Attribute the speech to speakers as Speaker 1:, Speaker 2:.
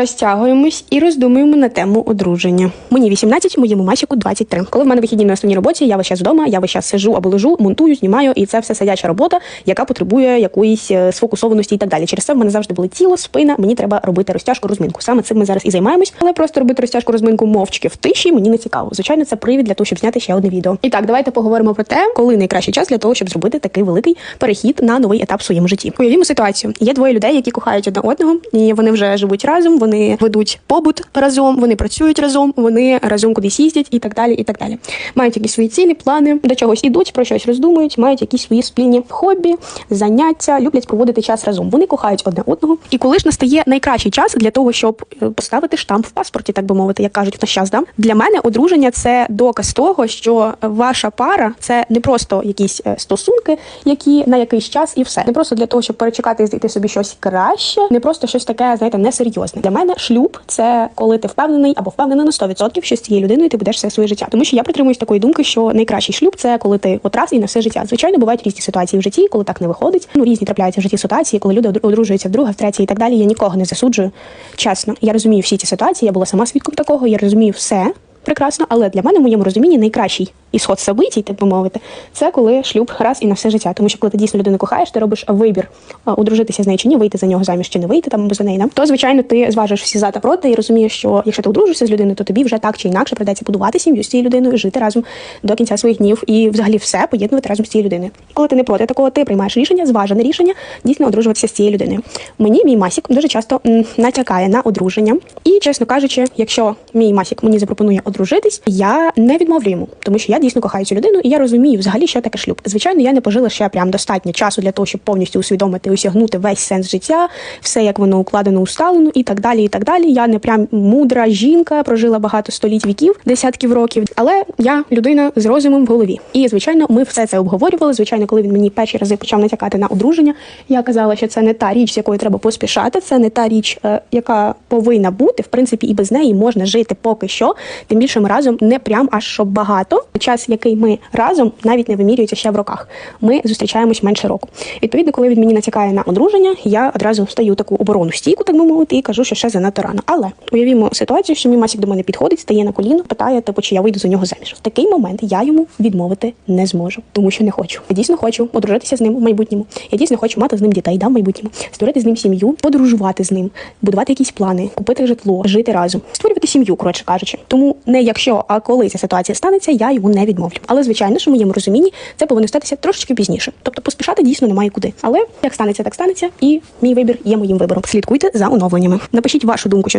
Speaker 1: Розтягуємось і роздумуємо на тему одруження. Мені 18, моєму масіку 23. Коли в мене вихідні на основній роботі, я весь час вдома, я весь час сижу або лежу, монтую, знімаю, і це все сидяча робота, яка потребує якоїсь е, сфокусованості і так далі. Через це в мене завжди були тіло, спина. Мені треба робити розтяжку, розминку. Саме цим ми зараз і займаємось, але просто робити розтяжку, розминку мовчки в тиші мені не цікаво. Звичайно, це привід для того, щоб зняти ще одне відео. І так, давайте поговоримо про те, коли найкращий час для того, щоб зробити такий великий перехід на новий етап в своєму житті. Уявімо ситуацію. Є двоє людей, які кохають одне одного, і вони вже живуть разом, вони ведуть побут разом, вони працюють разом, вони разом кудись їздять і так далі. І так далі. Мають якісь свої цілі, плани, до чогось ідуть, про щось роздумують, мають якісь свої спільні хобі, заняття, люблять проводити час разом. Вони кохають одне одного. І коли ж настає найкращий час для того, щоб е, поставити штамп в паспорті, так би мовити, як кажуть в наш час, да? для мене одруження це доказ того, що ваша пара це не просто якісь е, стосунки, які на якийсь час і все. Не просто для того, щоб перечекати і знайти собі щось краще, не просто щось таке, знаєте, несерйозне. Для мене шлюб це коли ти впевнений або впевнена на 100%, що з цією людиною ти будеш все своє життя. Тому що я притримуюсь такої думки, що найкращий шлюб це коли ти от раз і на все життя. Звичайно, бувають різні ситуації в житті, коли так не виходить. Ну різні трапляються в житті ситуації, коли люди одру- одружуються вдруге, втретє і так далі. Я нікого не засуджую. Чесно, я розумію всі ці ситуації. Я була сама свідком такого. Я розумію все. Прекрасно, але для мене в моєму розумінні найкращий ісход событій, так би мовити, це коли шлюб раз і на все життя. Тому що коли ти дійсно людину кохаєш, ти робиш вибір одружитися з нею чи ні, вийти за нього заміж чи не вийти там або за неї. да? То звичайно ти зважиш всі за та проти і розумієш, що якщо ти одружишся з людиною, то тобі вже так чи інакше придеться будувати сім'ю з цією людиною, жити разом до кінця своїх днів і взагалі все поєднувати разом з цією людиною. Коли ти не проти такого, ти приймаєш рішення, зважене рішення дійсно одружуватися з цією людиною. Мені мій масік дуже часто натякає на одруження, і чесно кажучи, якщо мій масік мені запропонує одружитись, я не відмовлю йому, тому що я дійсно кохаю цю людину, і я розумію взагалі, що таке шлюб. Звичайно, я не пожила ще прям достатньо часу для того, щоб повністю усвідомити, осягнути весь сенс життя, все як воно укладено, усталено і так далі. І так далі. Я не прям мудра жінка, прожила багато століть віків, десятків років, але я людина з розумом в голові. І звичайно, ми все це обговорювали. Звичайно, коли він мені перші рази почав натякати на одруження, я казала, що це не та річ, з якою треба поспішати. Це не та річ, е, яка повинна бути. В принципі, і без неї можна жити поки що. Тим більше ми разом не прям аж щоб багато. Час, який ми разом, навіть не вимірюється ще в роках. Ми зустрічаємось менше року. Відповідно, коли він мені натякає на одруження, я одразу стаю таку оборону стійку, так би мовити, і кажу, що ще занадто рано. Але уявімо ситуацію, що мій масік до мене підходить, стає на коліно, питає, типу, чи я вийду за нього заміж. В такий момент я йому відмовити не зможу, тому що не хочу. Я дійсно хочу одружитися з ним в майбутньому. Я дійсно хочу мати з ним дітей да, в майбутньому, створити з ним сім'ю, подорожувати з ним, будувати якісь плани, купити житло, жити разом, створювати сім'ю, коротше кажучи. Тому не якщо, а коли ця ситуація станеться, я йому не відмовлю. Але звичайно, що в моєму розумінні це повинно статися трошечки пізніше. Тобто поспішати дійсно немає куди. Але як станеться, так станеться, і мій вибір є моїм вибором. Слідкуйте за оновленнями. Напишіть вашу думку,